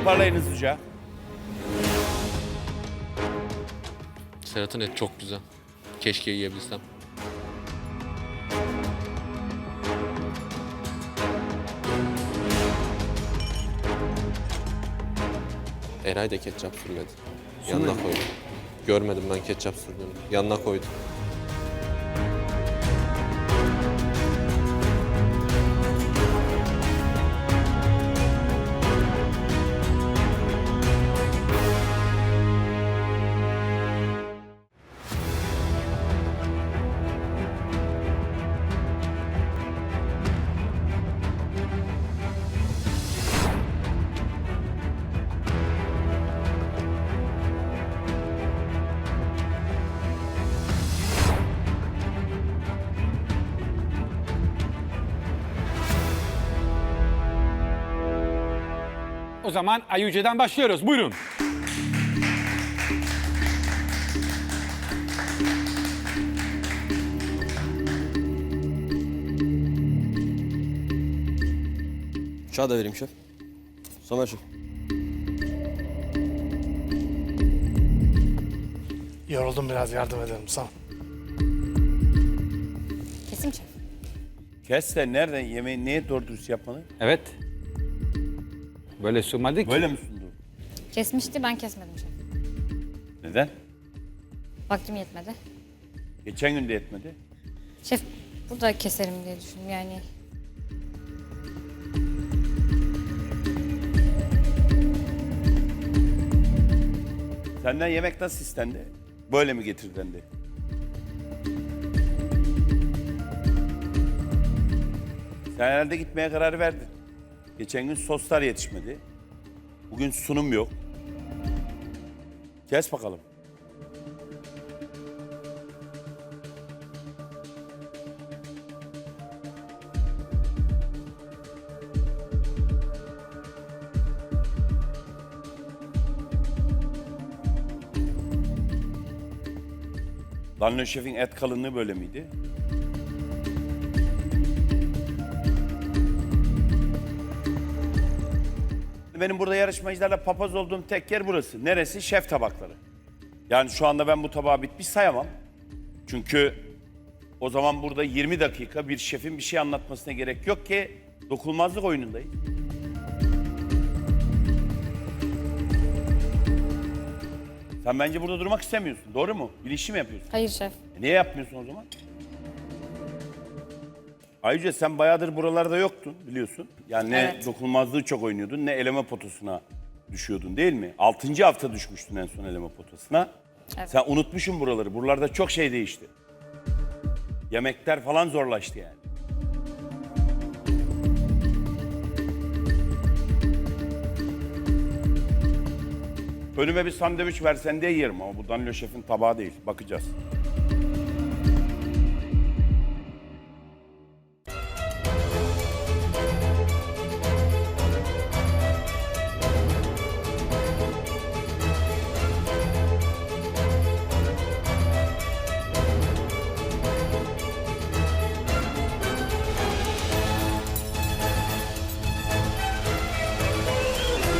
Toparlayın hızlıca. Serhat'ın et çok güzel. Keşke yiyebilsem. Eray da ketçap sürmedi. Yanına koydu. Görmedim ben ketçap sürdüğünü. Yanına koydu. O zaman Ayuce'den başlıyoruz. Buyurun. Bıçağı da vereyim şef. Somer şef. Yoruldum biraz yardım ederim sağ ol. Kesim şef. Kes de nereden yemeği neye doğru dürüst yapmalı? Evet. Böyle sunmadık. Böyle mi sundu? Kesmişti ben kesmedim şef. Neden? Vaktim yetmedi. Geçen gün de yetmedi. Şef burada keserim diye düşündüm yani. Senden yemek nasıl istendi? Böyle mi getir dendi? Sen herhalde gitmeye karar verdin. Geçen gün soslar yetişmedi. Bugün sunum yok. Kes bakalım. Danlo Şef'in et kalınlığı böyle miydi? Benim burada yarışmacılarla papaz olduğum tek yer burası. Neresi? Şef tabakları. Yani şu anda ben bu tabağı bitmiş sayamam. Çünkü o zaman burada 20 dakika bir şefin bir şey anlatmasına gerek yok ki dokunulmazlık oyunundayız. Sen bence burada durmak istemiyorsun. Doğru mu? Bilinçli mi yapıyorsun? Hayır şef. E niye yapmıyorsun o zaman? Ayrıca sen bayağıdır buralarda yoktun biliyorsun. Yani ne Evet. dokunulmazlığı çok oynuyordun ne eleme potosuna düşüyordun değil mi? Altıncı hafta düşmüştün en son eleme potosuna. Evet. Sen unutmuşsun buraları. Buralarda çok şey değişti. Yemekler falan zorlaştı yani. Önüme bir sandviç versen de yerim ama bu Danilo Şef'in tabağı değil. Bakacağız.